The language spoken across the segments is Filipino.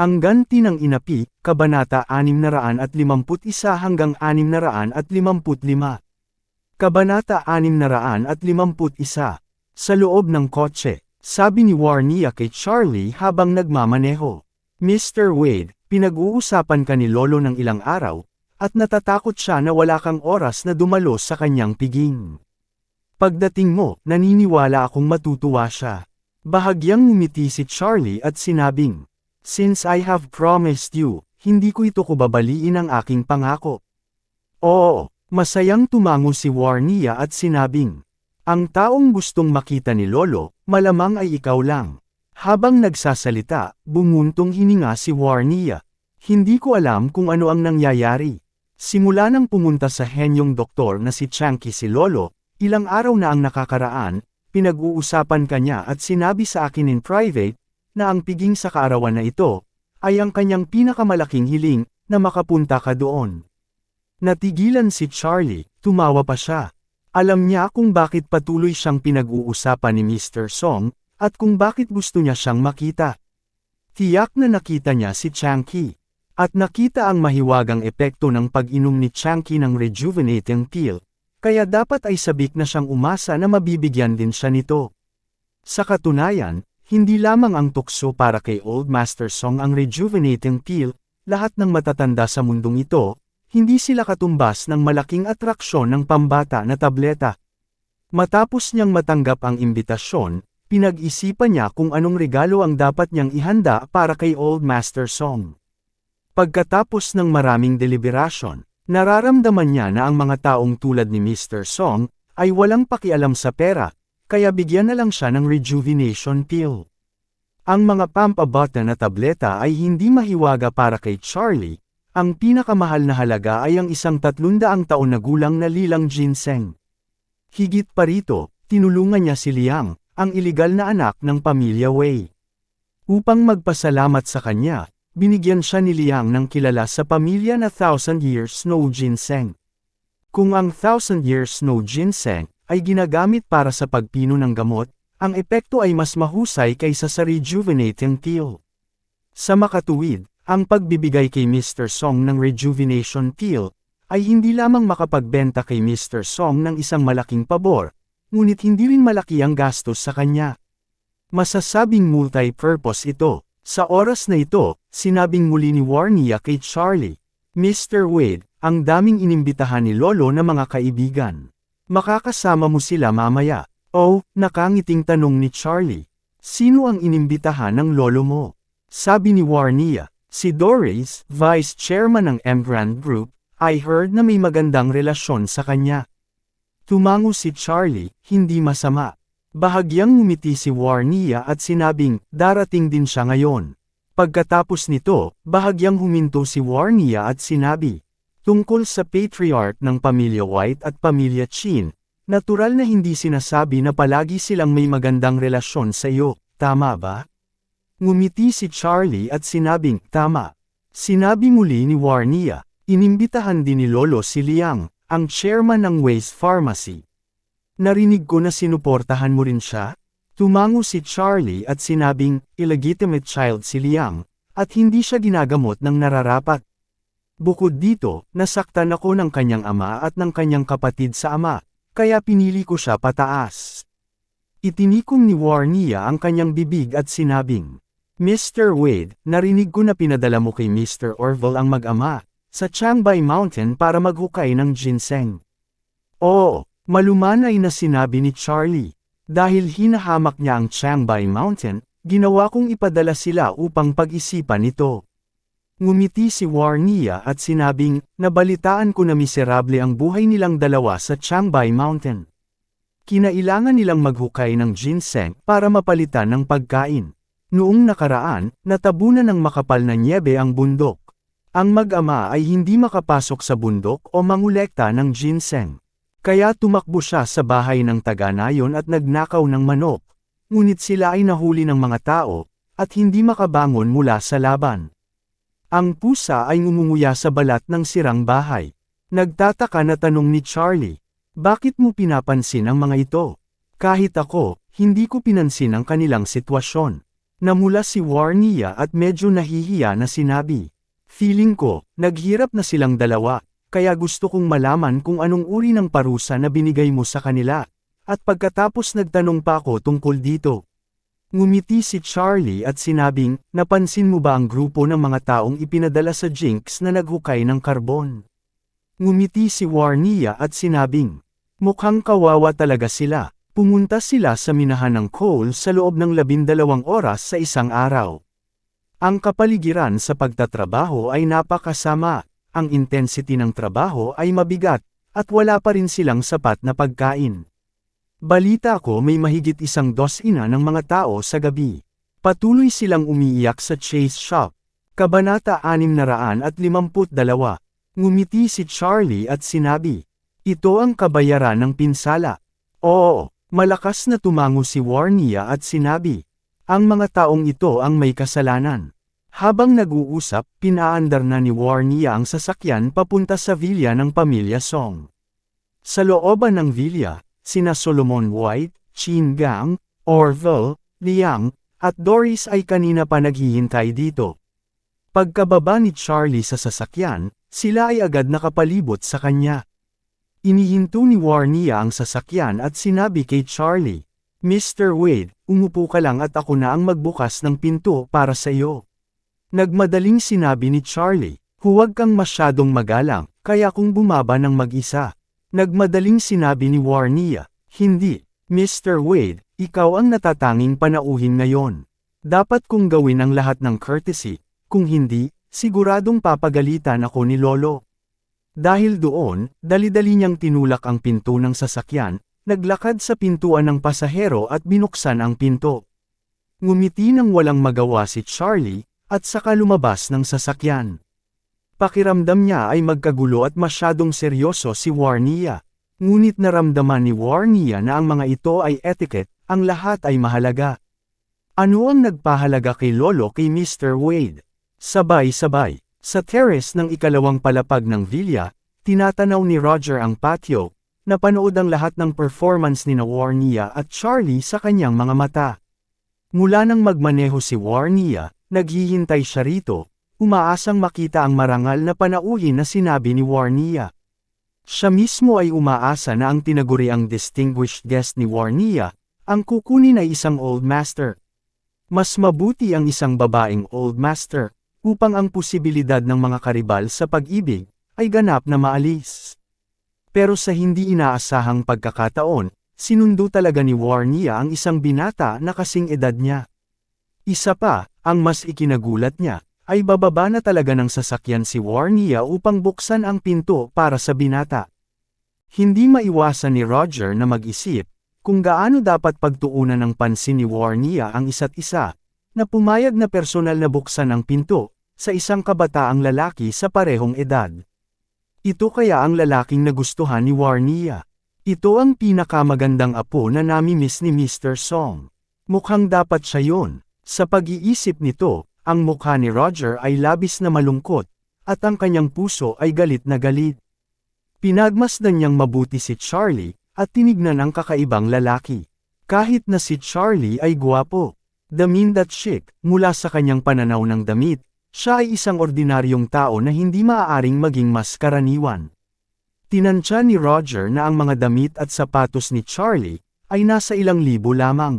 Ang ganti ng inapi, Kabanata 651 hanggang 655. Kabanata 651. Sa loob ng kotse, sabi ni Warnia kay Charlie habang nagmamaneho. Mr. Wade, pinag-uusapan ka ni Lolo ng ilang araw, at natatakot siya na wala kang oras na dumalo sa kanyang piging. Pagdating mo, naniniwala akong matutuwa siya. Bahagyang ngumiti si Charlie at sinabing, Since I have promised you, hindi ko ito kubabaliin ang aking pangako. Oo, masayang tumango si Warnia at sinabing, Ang taong gustong makita ni Lolo, malamang ay ikaw lang. Habang nagsasalita, bumuntong hininga si Warnia. Hindi ko alam kung ano ang nangyayari. Simula nang pumunta sa henyong doktor na si Chanky si Lolo, ilang araw na ang nakakaraan, pinag-uusapan kanya at sinabi sa akin in private, na ang piging sa kaarawan na ito, ay ang kanyang pinakamalaking hiling, na makapunta ka doon. Natigilan si Charlie, tumawa pa siya. Alam niya kung bakit patuloy siyang pinag-uusapan ni Mr. Song, at kung bakit gusto niya siyang makita. Tiyak na nakita niya si Chanky. At nakita ang mahiwagang epekto ng pag-inom ni Chanky ng rejuvenating pill, kaya dapat ay sabik na siyang umasa na mabibigyan din siya nito. Sa katunayan, hindi lamang ang tukso para kay Old Master Song ang rejuvenating pill, lahat ng matatanda sa mundong ito, hindi sila katumbas ng malaking atraksyon ng pambata na tableta. Matapos niyang matanggap ang imbitasyon, pinag-isipan niya kung anong regalo ang dapat niyang ihanda para kay Old Master Song. Pagkatapos ng maraming deliberasyon, nararamdaman niya na ang mga taong tulad ni Mr. Song, ay walang pakialam sa pera, kaya bigyan na lang siya ng rejuvenation pill. Ang mga pampabata na tableta ay hindi mahiwaga para kay Charlie, ang pinakamahal na halaga ay ang isang tatlundaang taon na gulang na lilang ginseng. Higit pa rito, tinulungan niya si Liang, ang iligal na anak ng pamilya Wei. Upang magpasalamat sa kanya, binigyan siya ni Liang ng kilala sa pamilya na Thousand Years Snow Ginseng. Kung ang Thousand Years Snow Ginseng ay ginagamit para sa pagpino ng gamot, ang epekto ay mas mahusay kaysa sa rejuvenating pill. Sa makatuwid, ang pagbibigay kay Mr. Song ng rejuvenation pill, ay hindi lamang makapagbenta kay Mr. Song ng isang malaking pabor, ngunit hindi rin malaki ang gastos sa kanya. Masasabing multi-purpose ito. Sa oras na ito, sinabing muli ni Warnia kay Charlie, Mr. Wade, ang daming inimbitahan ni Lolo na mga kaibigan. Makakasama mo sila mamaya. Oh, nakangiting tanong ni Charlie. Sino ang inimbitahan ng lolo mo? Sabi ni Warnia, si Doris, vice chairman ng Emgrand Group, I heard na may magandang relasyon sa kanya. Tumango si Charlie, hindi masama. Bahagyang ngumiti si Warnia at sinabing, darating din siya ngayon. Pagkatapos nito, bahagyang huminto si Warnia at sinabi, Tungkol sa patriarch ng pamilya White at pamilya Chin, natural na hindi sinasabi na palagi silang may magandang relasyon sa iyo, tama ba? Ngumiti si Charlie at sinabing, tama. Sinabi muli ni Warnia, inimbitahan din ni Lolo si Liang, ang chairman ng Waste Pharmacy. Narinig ko na sinuportahan mo rin siya? Tumango si Charlie at sinabing, illegitimate child si Liang, at hindi siya ginagamot ng nararapat. Bukod dito, nasaktan ako ng kanyang ama at ng kanyang kapatid sa ama, kaya pinili ko siya pataas. Itinikom ni Warnia ang kanyang bibig at sinabing, Mr. Wade, narinig ko na pinadala mo kay Mr. Orville ang mag-ama, sa Changbay Mountain para maghukay ng ginseng. Oo, malumanay na sinabi ni Charlie. Dahil hinahamak niya ang Changbay Mountain, ginawa kong ipadala sila upang pag-isipan ito. Ngumiti si Warnia at sinabing, nabalitaan ko na miserable ang buhay nilang dalawa sa Changbay Mountain. Kinailangan nilang maghukay ng ginseng para mapalitan ng pagkain. Noong nakaraan, natabunan ng makapal na nyebe ang bundok. Ang mag-ama ay hindi makapasok sa bundok o mangulekta ng ginseng. Kaya tumakbo siya sa bahay ng taga-nayon at nagnakaw ng manok. Ngunit sila ay nahuli ng mga tao, at hindi makabangon mula sa laban. Ang pusa ay ngumunguya sa balat ng sirang bahay. Nagtataka na tanong ni Charlie, bakit mo pinapansin ang mga ito? Kahit ako, hindi ko pinansin ang kanilang sitwasyon. Namula si Warnia at medyo nahihiya na sinabi. Feeling ko, naghirap na silang dalawa, kaya gusto kong malaman kung anong uri ng parusa na binigay mo sa kanila. At pagkatapos nagtanong pa ako tungkol dito. Ngumiti si Charlie at sinabing, napansin mo ba ang grupo ng mga taong ipinadala sa Jinx na naghukay ng karbon? Ngumiti si Warnia at sinabing, mukhang kawawa talaga sila. Pumunta sila sa minahan ng coal sa loob ng labindalawang oras sa isang araw. Ang kapaligiran sa pagtatrabaho ay napakasama, ang intensity ng trabaho ay mabigat, at wala pa rin silang sapat na pagkain. Balita ko may mahigit isang dosina ng mga tao sa gabi. Patuloy silang umiiyak sa Chase Shop. Kabanata 652. Ngumiti si Charlie at sinabi, Ito ang kabayaran ng pinsala. Oo, Malakas na tumango si Warnia at sinabi, ang mga taong ito ang may kasalanan. Habang nag-uusap, pinaandar na ni Warnia ang sasakyan papunta sa villa ng pamilya Song. Sa looban ng villa, sina Solomon White, Chin Gang, Orville, Liang, at Doris ay kanina pa naghihintay dito. Pagkababa ni Charlie sa sasakyan, sila ay agad nakapalibot sa kanya. Inihinto ni Warnia ang sasakyan at sinabi kay Charlie, Mr. Wade, umupo ka lang at ako na ang magbukas ng pinto para sa iyo. Nagmadaling sinabi ni Charlie, huwag kang masyadong magalang, kaya kung bumaba ng mag-isa. Nagmadaling sinabi ni Warnia, hindi, Mr. Wade, ikaw ang natatanging panauhin ngayon. Dapat kong gawin ang lahat ng courtesy, kung hindi, siguradong papagalitan ako ni Lolo. Dahil doon, dali-dali niyang tinulak ang pinto ng sasakyan, naglakad sa pintuan ng pasahero at binuksan ang pinto. Ngumiti nang walang magawa si Charlie, at saka lumabas ng sasakyan. Pakiramdam niya ay magkagulo at masyadong seryoso si Warnia. Ngunit naramdaman ni Warnia na ang mga ito ay etiquette, ang lahat ay mahalaga. Ano ang nagpahalaga kay Lolo kay Mr. Wade? Sabay-sabay. Sa terrace ng ikalawang palapag ng villa, tinatanaw ni Roger ang patio, napanood ang lahat ng performance ni na Warnia at Charlie sa kanyang mga mata. Mula nang magmaneho si Warnia, naghihintay siya rito, umaasang makita ang marangal na panauhin na sinabi ni Warnia. Siya mismo ay umaasa na ang tinaguriang distinguished guest ni Warnia, ang kukunin ay isang old master. Mas mabuti ang isang babaeng old master, upang ang posibilidad ng mga karibal sa pag-ibig ay ganap na maalis. Pero sa hindi inaasahang pagkakataon, sinundo talaga ni Warnia ang isang binata na kasing edad niya. Isa pa, ang mas ikinagulat niya, ay bababa na talaga ng sasakyan si Warnia upang buksan ang pinto para sa binata. Hindi maiwasan ni Roger na mag-isip, kung gaano dapat pagtuunan ng pansin ni Warnia ang isa't isa, na pumayag na personal na buksan ang pinto, sa isang kabataang lalaki sa parehong edad. Ito kaya ang lalaking nagustuhan ni Warnia. Ito ang pinakamagandang apo na nami-miss ni Mr. Song. Mukhang dapat siya yon. Sa pag-iisip nito, ang mukha ni Roger ay labis na malungkot, at ang kanyang puso ay galit na galit. Pinagmasdan niyang mabuti si Charlie, at tinignan ang kakaibang lalaki. Kahit na si Charlie ay guwapo, damindat chic, mula sa kanyang pananaw ng damit, siya ay isang ordinaryong tao na hindi maaaring maging mas karaniwan. Tinansya ni Roger na ang mga damit at sapatos ni Charlie ay nasa ilang libo lamang.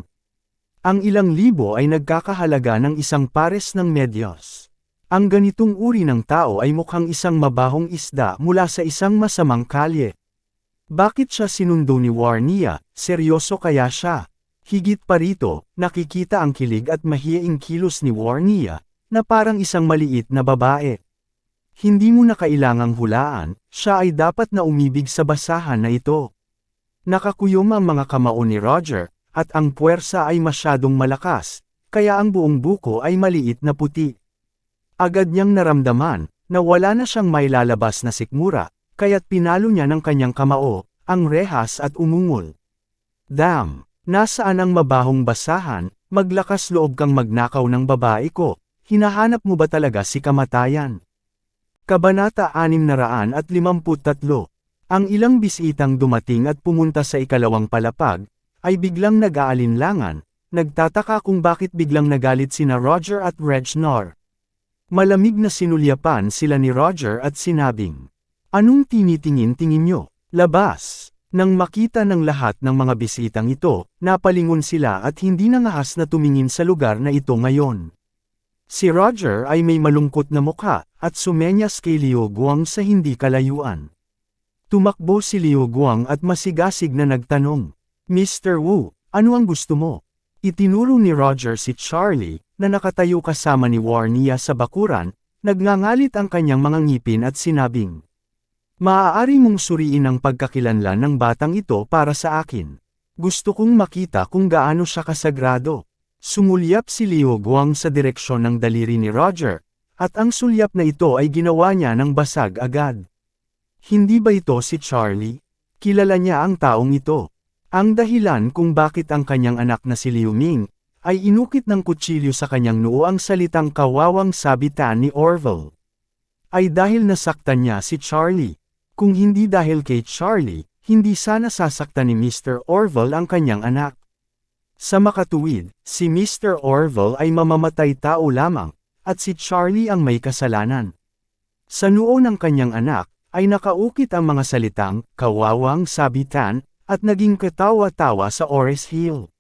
Ang ilang libo ay nagkakahalaga ng isang pares ng medyos. Ang ganitong uri ng tao ay mukhang isang mabahong isda mula sa isang masamang kalye. Bakit siya sinundo ni Warnia, seryoso kaya siya? Higit pa rito, nakikita ang kilig at mahiyaing kilos ni Warnia, na parang isang maliit na babae. Hindi mo na kailangang hulaan, siya ay dapat na umibig sa basahan na ito. Nakakuyom ang mga kamao ni Roger, at ang puwersa ay masyadong malakas, kaya ang buong buko ay maliit na puti. Agad niyang naramdaman, na wala na siyang may lalabas na sikmura, kaya't pinalo niya ng kanyang kamao, ang rehas at umungol. Damn! Nasaan ang mabahong basahan, maglakas loob kang magnakaw ng babae ko, hinahanap mo ba talaga si kamatayan? Kabanata 653 Ang ilang bisitang dumating at pumunta sa ikalawang palapag, ay biglang nag-aalinlangan, nagtataka kung bakit biglang nagalit sina Roger at Regnor. Malamig na sinulyapan sila ni Roger at sinabing, Anong tinitingin-tingin nyo? Labas! Nang makita ng lahat ng mga bisitang ito, napalingon sila at hindi nangahas na tumingin sa lugar na ito ngayon. Si Roger ay may malungkot na mukha, at sumenyas kay Liu Guang sa hindi kalayuan. Tumakbo si Liu Guang at masigasig na nagtanong, Mr. Wu, ano ang gusto mo? Itinuro ni Roger si Charlie, na nakatayo kasama ni Warnia sa bakuran, nagngangalit ang kanyang mga ngipin at sinabing, Maaari mong suriin ang pagkakilanlan ng batang ito para sa akin. Gusto kong makita kung gaano siya kasagrado. Sumulyap si Liu Guang sa direksyon ng daliri ni Roger, at ang sulyap na ito ay ginawa niya ng basag agad. Hindi ba ito si Charlie? Kilala niya ang taong ito. Ang dahilan kung bakit ang kanyang anak na si Liu Ming, ay inukit ng kutsilyo sa kanyang noo ang salitang kawawang sabitan ni Orville. Ay dahil nasaktan niya si Charlie. Kung hindi dahil kay Charlie, hindi sana sasaktan ni Mr. Orville ang kanyang anak. Sa makatuwid, si Mr. Orville ay mamamatay tao lamang, at si Charlie ang may kasalanan. Sa noo ng kanyang anak, ay nakaukit ang mga salitang, kawawang sabitan, at naging katawa-tawa sa Ores Hill.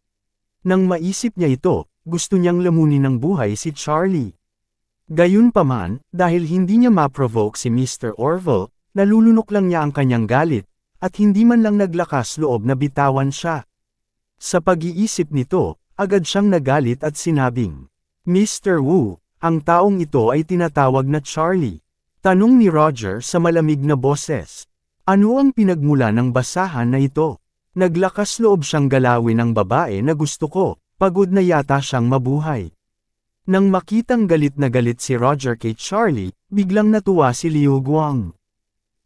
Nang maisip niya ito, gusto niyang lamunin ng buhay si Charlie. Gayunpaman, dahil hindi niya ma-provoke si Mr. Orville, Nalulunok lang niya ang kanyang galit, at hindi man lang naglakas loob na bitawan siya. Sa pag-iisip nito, agad siyang nagalit at sinabing, Mr. Wu, ang taong ito ay tinatawag na Charlie. Tanong ni Roger sa malamig na boses. Ano ang pinagmula ng basahan na ito? Naglakas loob siyang galawin ng babae na gusto ko, pagod na yata siyang mabuhay. Nang makitang galit na galit si Roger kay Charlie, biglang natuwa si Liu Guang.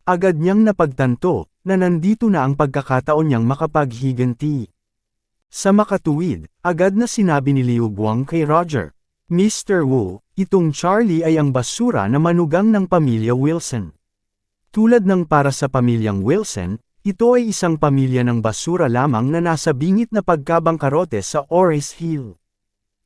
Agad niyang napagtanto, na nandito na ang pagkakataon niyang makapaghiganti. Sa makatuwid, agad na sinabi ni Liu Guang kay Roger, Mr. Wu, itong Charlie ay ang basura na manugang ng pamilya Wilson. Tulad ng para sa pamilyang Wilson, ito ay isang pamilya ng basura lamang na nasa bingit na pagkabangkarote sa Ores Hill.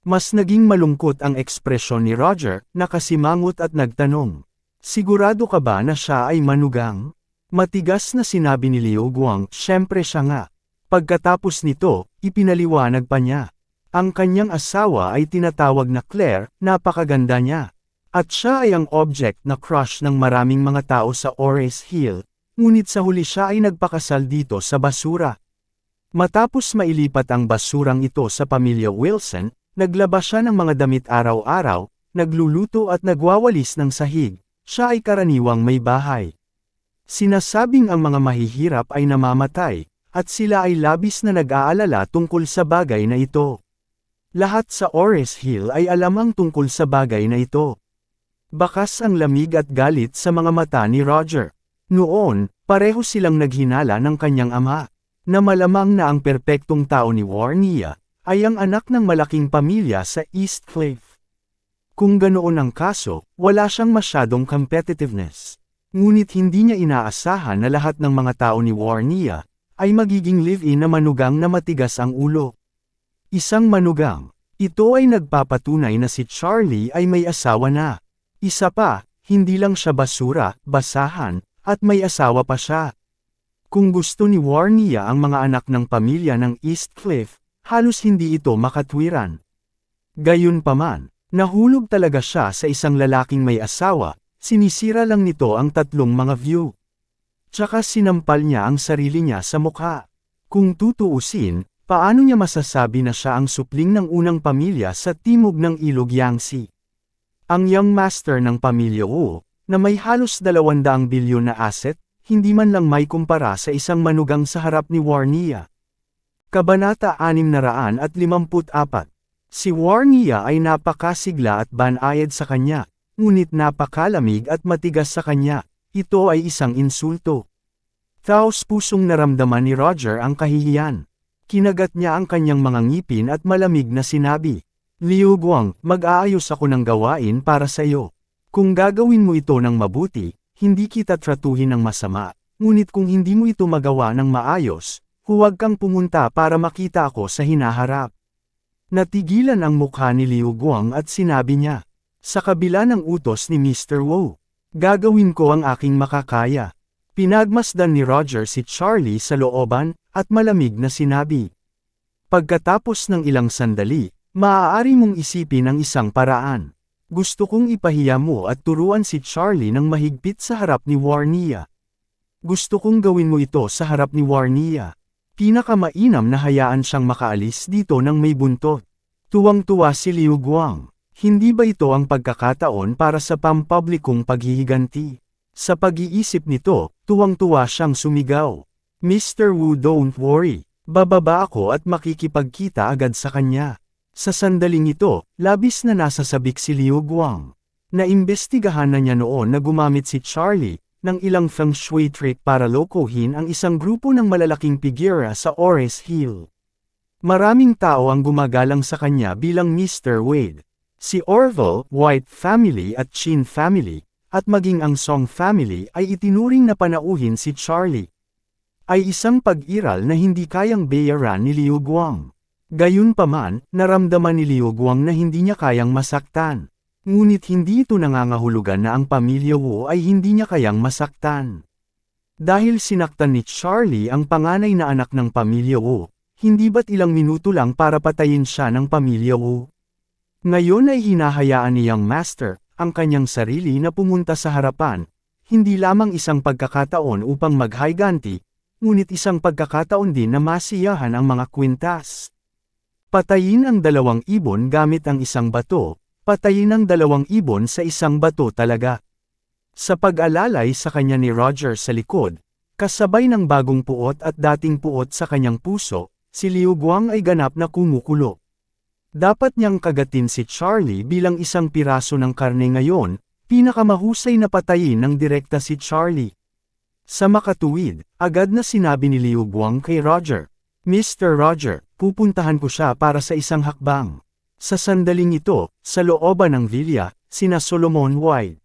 Mas naging malungkot ang ekspresyon ni Roger, nakasimangot at nagtanong. Sigurado ka ba na siya ay manugang? Matigas na sinabi ni Liu Guang, syempre siya nga. Pagkatapos nito, ipinaliwanag pa niya. Ang kanyang asawa ay tinatawag na Claire, napakaganda niya. At siya ay ang object na crush ng maraming mga tao sa Ores Hill, ngunit sa huli siya ay nagpakasal dito sa basura. Matapos mailipat ang basurang ito sa pamilya Wilson, naglabas siya ng mga damit araw-araw, nagluluto at nagwawalis ng sahig siya ay karaniwang may bahay. Sinasabing ang mga mahihirap ay namamatay, at sila ay labis na nag-aalala tungkol sa bagay na ito. Lahat sa Ores Hill ay alamang tungkol sa bagay na ito. Bakas ang lamig at galit sa mga mata ni Roger. Noon, pareho silang naghinala ng kanyang ama, na malamang na ang perpektong tao ni Warnia, ay ang anak ng malaking pamilya sa East Cliff. Kung ganoon ang kaso, wala siyang masyadong competitiveness. Ngunit hindi niya inaasahan na lahat ng mga tao ni Warnia, ay magiging live-in na manugang na matigas ang ulo. Isang manugang. Ito ay nagpapatunay na si Charlie ay may asawa na. Isa pa, hindi lang siya basura, basahan, at may asawa pa siya. Kung gusto ni Warnia ang mga anak ng pamilya ng East Cliff, halos hindi ito makatwiran. Gayunpaman, Nahulog talaga siya sa isang lalaking may asawa, sinisira lang nito ang tatlong mga view. Tsaka sinampal niya ang sarili niya sa mukha. Kung tutuusin, paano niya masasabi na siya ang supling ng unang pamilya sa timog ng ilog Yangtze? Ang young master ng pamilya Wu, na may halos 200 bilyon na asset, hindi man lang may kumpara sa isang manugang sa harap ni Warnia. Kabanata 654 Si Warnia ay napakasigla at banayad sa kanya, ngunit napakalamig at matigas sa kanya, ito ay isang insulto. Taos pusong naramdaman ni Roger ang kahihiyan. Kinagat niya ang kanyang mga ngipin at malamig na sinabi, Liu Guang, mag-aayos ako ng gawain para sa iyo. Kung gagawin mo ito ng mabuti, hindi kita tratuhin ng masama, ngunit kung hindi mo ito magawa ng maayos, huwag kang pumunta para makita ako sa hinaharap. Natigilan ang mukha ni Liu Guang at sinabi niya, sa kabila ng utos ni Mr. Wu, gagawin ko ang aking makakaya. Pinagmasdan ni Roger si Charlie sa looban, at malamig na sinabi. Pagkatapos ng ilang sandali, maaari mong isipin ang isang paraan. Gusto kong ipahiya mo at turuan si Charlie ng mahigpit sa harap ni Warnia. Gusto kong gawin mo ito sa harap ni Warnia. Pinakamainam na hayaan siyang makaalis dito ng may buntot. Tuwang-tuwa si Liu Guang. Hindi ba ito ang pagkakataon para sa pampublikong paghihiganti? Sa pag-iisip nito, tuwang-tuwa siyang sumigaw. Mr. Wu don't worry, bababa ako at makikipagkita agad sa kanya. Sa sandaling ito, labis na nasasabik si Liu Guang. Naimbestigahan na niya noon na gumamit si Charlie, ng ilang feng shui trick para lokohin ang isang grupo ng malalaking figura sa Ores Hill. Maraming tao ang gumagalang sa kanya bilang Mr. Wade. Si Orville, White family at Chin family, at maging ang Song family ay itinuring na panauhin si Charlie. Ay isang pag-iral na hindi kayang bayaran ni Liu Guang. Gayunpaman, naramdaman ni Liu Guang na hindi niya kayang masaktan. Ngunit hindi ito nangangahulugan na ang pamilya Wu ay hindi niya kayang masaktan. Dahil sinaktan ni Charlie ang panganay na anak ng pamilya Wu, hindi ba't ilang minuto lang para patayin siya ng pamilya Wu? Ngayon ay hinahayaan niyang master, ang kanyang sarili na pumunta sa harapan, hindi lamang isang pagkakataon upang maghayganti, ngunit isang pagkakataon din na masiyahan ang mga kwintas. Patayin ang dalawang ibon gamit ang isang bato, patayin ang dalawang ibon sa isang bato talaga. Sa pag-alalay sa kanya ni Roger sa likod, kasabay ng bagong puot at dating puot sa kanyang puso, si Liu Guang ay ganap na kumukulo. Dapat niyang kagatin si Charlie bilang isang piraso ng karne ngayon, pinakamahusay na patayin ng direkta si Charlie. Sa makatuwid, agad na sinabi ni Liu Guang kay Roger, Mr. Roger, pupuntahan ko siya para sa isang hakbang. Sa sandaling ito, sa looban ng villa, sina Solomon White,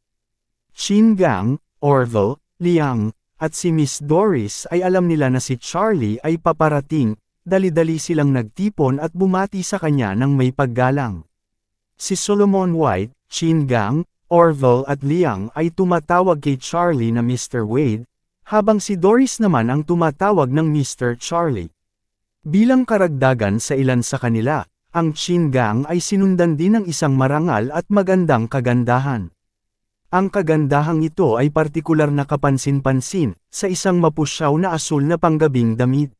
Chin Gang, Orville, Liang, at si Miss Doris ay alam nila na si Charlie ay paparating, dali-dali silang nagtipon at bumati sa kanya ng may paggalang. Si Solomon White, Chin Gang, Orville at Liang ay tumatawag kay Charlie na Mr. Wade, habang si Doris naman ang tumatawag ng Mr. Charlie. Bilang karagdagan sa ilan sa kanila, ang Chin Gang ay sinundan din ng isang marangal at magandang kagandahan. Ang kagandahang ito ay partikular na kapansin-pansin, sa isang mapusyaw na asul na panggabing damit.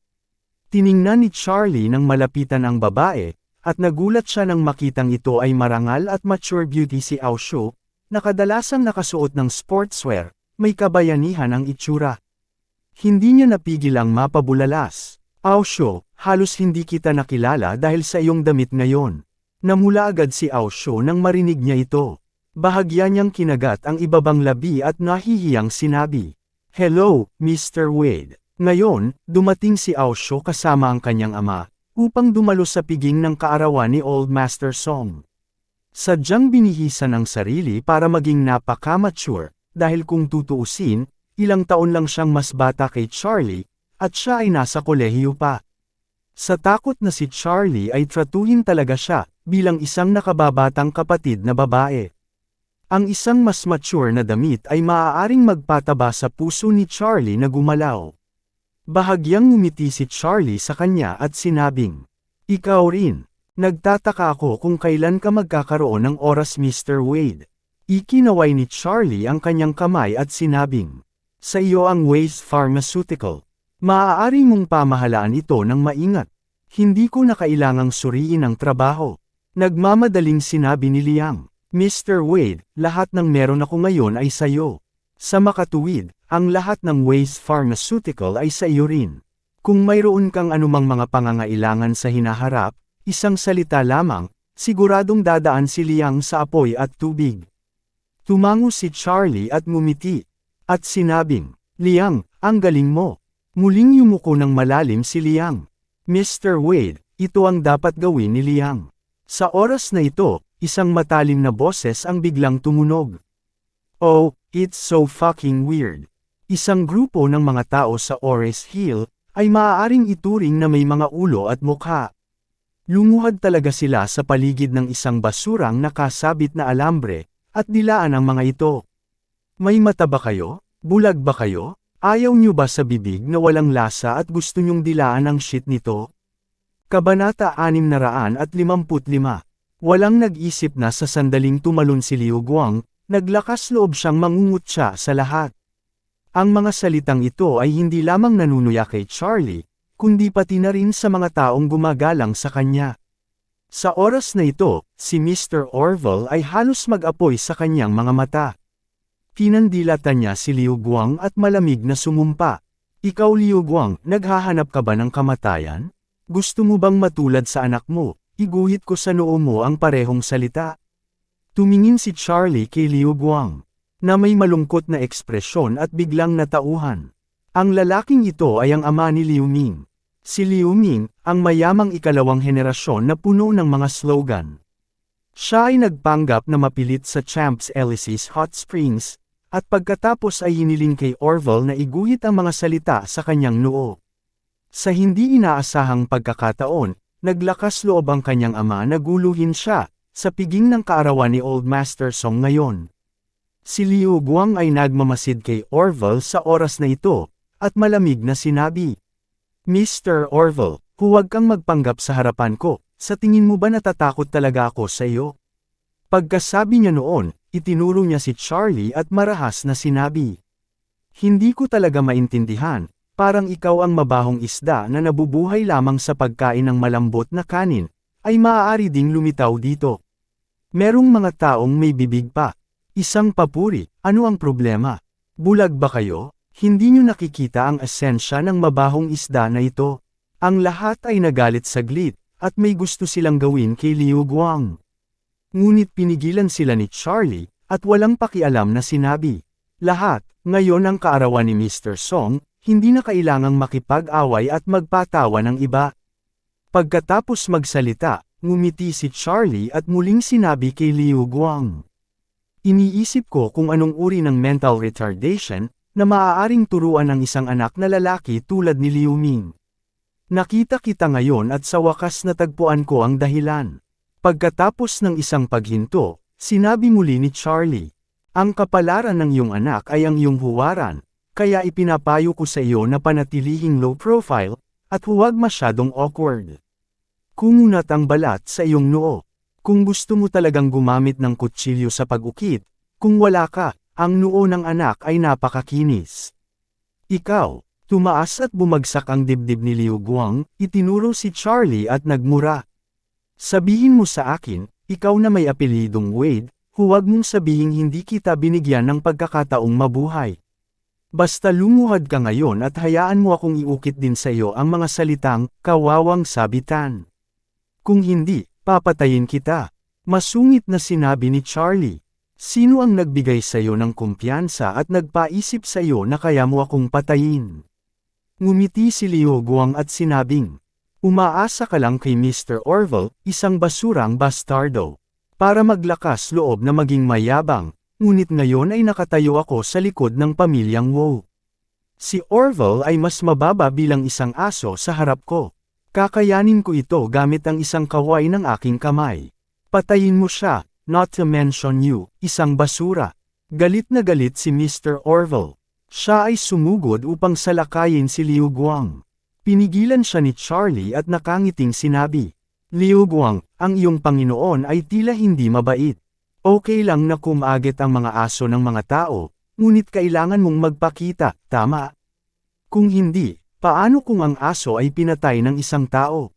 Tiningnan ni Charlie nang malapitan ang babae, at nagulat siya nang makitang ito ay marangal at mature beauty si Aosho, na kadalasang nakasuot ng sportswear, may kabayanihan ang itsura. Hindi niya napigil ang mapabulalas. Aosho, halos hindi kita nakilala dahil sa iyong damit ngayon. Namula agad si Aosho nang marinig niya ito. Bahagya niyang kinagat ang ibabang labi at nahihiyang sinabi. Hello, Mr. Wade. Ngayon, dumating si Aosho kasama ang kanyang ama, upang dumalo sa piging ng kaarawan ni Old Master Song. Sadyang binihisan ang sarili para maging napaka-mature, dahil kung tutuusin, ilang taon lang siyang mas bata kay Charlie, at siya ay nasa kolehiyo pa. Sa takot na si Charlie ay tratuhin talaga siya, bilang isang nakababatang kapatid na babae. Ang isang mas mature na damit ay maaaring magpataba sa puso ni Charlie na gumalaw. Bahagyang ngumiti si Charlie sa kanya at sinabing, Ikaw rin. Nagtataka ako kung kailan ka magkakaroon ng oras Mr. Wade. Ikinaway ni Charlie ang kanyang kamay at sinabing, Sa iyo ang Waste Pharmaceutical. Maaari mong pamahalaan ito ng maingat. Hindi ko na kailangang suriin ang trabaho. Nagmamadaling sinabi ni Liang, Mr. Wade, lahat ng meron ako ngayon ay sa iyo. Sa makatuwid, ang lahat ng Waste Pharmaceutical ay sa iyo rin. Kung mayroon kang anumang mga pangangailangan sa hinaharap, isang salita lamang, siguradong dadaan si Liang sa apoy at tubig. Tumango si Charlie at ngumiti, at sinabing, Liang, ang galing mo. Muling yumuko ng malalim si Liang. Mr. Wade, ito ang dapat gawin ni Liang. Sa oras na ito, isang matalim na boses ang biglang tumunog. Oh, it's so fucking weird. Isang grupo ng mga tao sa Ores Hill, ay maaaring ituring na may mga ulo at mukha. Lumuhad talaga sila sa paligid ng isang basurang nakasabit na alambre, at dilaan ang mga ito. May mata ba kayo? Bulag ba kayo? Ayaw nyo ba sa bibig na walang lasa at gusto nyong dilaan ang shit nito? Kabanata 655 Walang nag-isip na sa sandaling tumalon si Liu Guang, naglakas loob siyang mangungutya sa lahat. Ang mga salitang ito ay hindi lamang nanunuya kay Charlie, kundi pati na rin sa mga taong gumagalang sa kanya. Sa oras na ito, si Mr. Orville ay halos mag-apoy sa kanyang mga mata. Kinandilatan niya si Liu Guang at malamig na sumumpa. Ikaw Liu Guang, naghahanap ka ba ng kamatayan? Gusto mo bang matulad sa anak mo? Iguhit ko sa noo mo ang parehong salita. Tumingin si Charlie kay Liu Guang, na may malungkot na ekspresyon at biglang natauhan. Ang lalaking ito ay ang ama ni Liu Ming. Si Liu Ming, ang mayamang ikalawang henerasyon na puno ng mga slogan. Siya ay nagpanggap na mapilit sa Champs Elysees Hot Springs, at pagkatapos ay hiniling kay Orville na iguhit ang mga salita sa kanyang noo. Sa hindi inaasahang pagkakataon, naglakas loob ang kanyang ama na guluhin siya, sa piging ng kaarawan ni Old Master Song ngayon. Si Liu Guang ay nagmamasid kay Orville sa oras na ito, at malamig na sinabi. Mr. Orville, huwag kang magpanggap sa harapan ko, sa tingin mo ba natatakot talaga ako sa iyo? Pagkasabi niya noon, itinuro niya si Charlie at marahas na sinabi. Hindi ko talaga maintindihan, parang ikaw ang mabahong isda na nabubuhay lamang sa pagkain ng malambot na kanin, ay maaari ding lumitaw dito. Merong mga taong may bibig pa. Isang papuri, ano ang problema? Bulag ba kayo? Hindi nyo nakikita ang esensya ng mabahong isda na ito. Ang lahat ay nagalit saglit, at may gusto silang gawin kay Liu Guang. Ngunit pinigilan sila ni Charlie, at walang pakialam na sinabi. Lahat, ngayon ang kaarawan ni Mr. Song, hindi na kailangang makipag-away at magpatawa ng iba. Pagkatapos magsalita, ngumiti si Charlie at muling sinabi kay Liu Guang. Iniisip ko kung anong uri ng mental retardation, na maaaring turuan ng isang anak na lalaki tulad ni Liu Ming. Nakita kita ngayon at sa wakas natagpuan ko ang dahilan. Pagkatapos ng isang paghinto, sinabi muli ni Charlie, ang kapalaran ng iyong anak ay ang iyong huwaran, kaya ipinapayo ko sa iyo na panatilihing low profile, at huwag masyadong awkward. Kumunat ang balat sa iyong noo. Kung gusto mo talagang gumamit ng kutsilyo sa pag-ukit, kung wala ka, ang noo ng anak ay napakakinis. Ikaw, tumaas at bumagsak ang dibdib ni Liu Guang, itinuro si Charlie at nagmura. Sabihin mo sa akin, ikaw na may apelidong Wade, huwag mong sabihin hindi kita binigyan ng pagkakataong mabuhay. Basta lumuhad ka ngayon at hayaan mo akong iukit din sa iyo ang mga salitang, kawawang sabitan. Kung hindi, papatayin kita. Masungit na sinabi ni Charlie. Sino ang nagbigay sa iyo ng kumpiyansa at nagpaisip sa iyo na kaya mo akong patayin? Ngumiti si Leo Guang at sinabing, Umaasa ka lang kay Mr. Orville, isang basurang bastardo. Para maglakas loob na maging mayabang, ngunit ngayon ay nakatayo ako sa likod ng pamilyang Wu. Si Orville ay mas mababa bilang isang aso sa harap ko. Kakayanin ko ito gamit ang isang kaway ng aking kamay. Patayin mo siya, not to mention you, isang basura. Galit na galit si Mr. Orville. Siya ay sumugod upang salakayin si Liu Guang. Pinigilan siya ni Charlie at nakangiting sinabi, Liu Guang, ang iyong Panginoon ay tila hindi mabait. Okay lang na kumagit ang mga aso ng mga tao, ngunit kailangan mong magpakita, tama? Kung hindi, paano kung ang aso ay pinatay ng isang tao?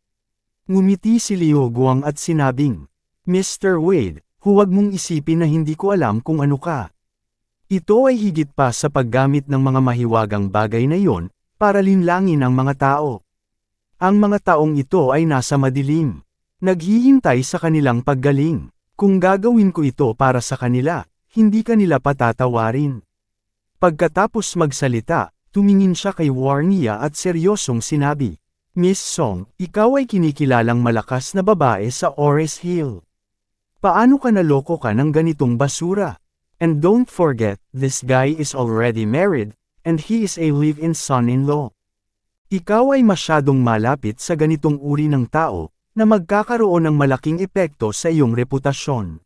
Ngumiti si Liu Guang at sinabing, Mr. Wade, huwag mong isipin na hindi ko alam kung ano ka. Ito ay higit pa sa paggamit ng mga mahiwagang bagay na iyon, para linlangin ang mga tao. Ang mga taong ito ay nasa madilim. Naghihintay sa kanilang paggaling. Kung gagawin ko ito para sa kanila, hindi kanila patatawarin. Pagkatapos magsalita, tumingin siya kay Warnia at seryosong sinabi, Miss Song, ikaw ay kinikilalang malakas na babae sa Ores Hill. Paano ka naloko ka ng ganitong basura? And don't forget, this guy is already married, and he is a live-in son-in-law. Ikaw ay masyadong malapit sa ganitong uri ng tao, na magkakaroon ng malaking epekto sa iyong reputasyon.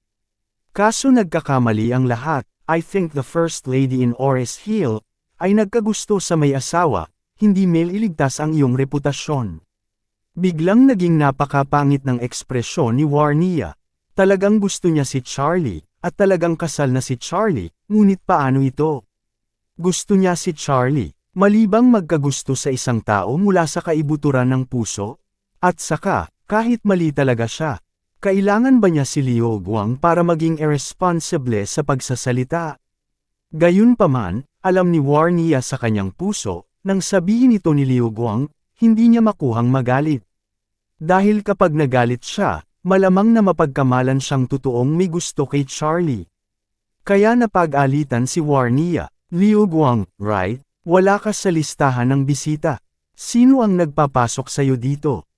Kaso nagkakamali ang lahat, I think the First Lady in Ores Hill, ay nagkagusto sa may asawa, hindi male iligtas ang iyong reputasyon. Biglang naging napakapangit ng ekspresyon ni Warnia. Talagang gusto niya si Charlie, at talagang kasal na si Charlie, ngunit paano ito? Gusto niya si Charlie, malibang magkagusto sa isang tao mula sa kaibuturan ng puso? At saka, kahit mali talaga siya, kailangan ba niya si Liu Guang para maging irresponsible sa pagsasalita? Gayunpaman, alam ni Warnia sa kanyang puso, nang sabihin ito ni Liu Guang, hindi niya makuhang magalit. Dahil kapag nagalit siya, malamang na mapagkamalan siyang totoong may gusto kay Charlie. Kaya napag-alitan si Warnia, Liu Guang, right? Wala ka sa listahan ng bisita. Sino ang nagpapasok sa'yo dito?